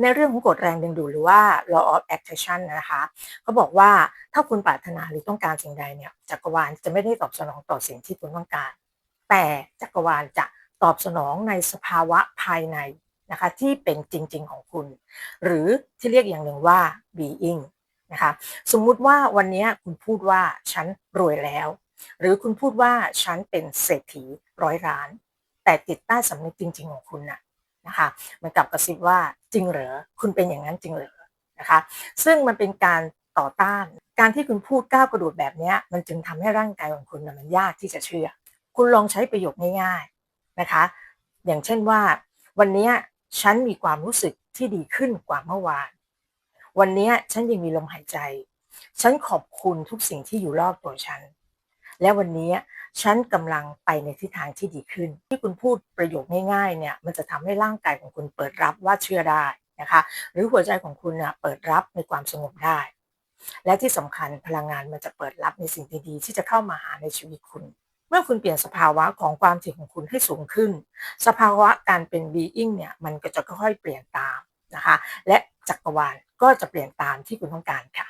ในเรื่องของกฎแรงดึงดูดหรือว่า law of attraction นะคะเขาบอกว่าถ้าคุณปรารถนาหรือต้องการสิ่งใดเนี่ยจักรวาลจะไม่ได้ตอบสนองต่อสิ่งที่คุณต้องการ แต่จักรวาลจะตอบสนองในสภาวะภายในนะคะที่เป็นจริง ๆ ของคุณ หรือที่เรียกอย่างหนึ่งว่า being นะคะสมมุติว่าวันนี้คุณพูดว่าฉันรวยแล้ว หรือคุณพูดว่าฉันเป็นเศรษฐีร้อยล้าน แต่ติดใต้สำนึกจริง ๆ ของคุณน่ะ นะคะมันกลับกระซิบว่าจริงเหรอคุณเป็นอย่างนั้นจริงเหรอนะคะซึ่งมันเป็นการต่อต้าน การที่คุณพูดก้าวกระโดดแบบนี้มันจึงทำให้ร่างกายของคุณมันยากที่จะเชื่อ คุณลองใช้ประโยคง่ายๆนะคะ อย่างเช่นว่า วันนี้ฉันมีความรู้สึกที่ดีขึ้นกว่าเมื่อวาน วันนี้ฉันยังมีลมหายใจ ฉันขอบคุณทุกสิ่งที่อยู่รอบตัวฉัน และวันนี้ฉันกำลังไปในทิศทางที่ดีขึ้น ที่คุณพูดประโยคง่ายๆเนี่ยมันจะทำให้ร่างกายของคุณเปิดรับว่าเชื่อได้นะคะ หรือหัวใจของคุณเนี่ยเปิดรับในความสงบได้ และที่สำคัญพลังงานมันจะเปิดรับในสิ่งดีๆที่จะเข้ามาหาในชีวิตคุณ เมื่อคุณเปลี่ยนสภาวะของความถี่ของคุณให้สูงขึ้น สภาวะการเป็น being เนี่ยมันก็จะค่อยๆเปลี่ยนตามนะคะ และจักรวาลก็จะเปลี่ยนตามที่คุณต้องการค่ะ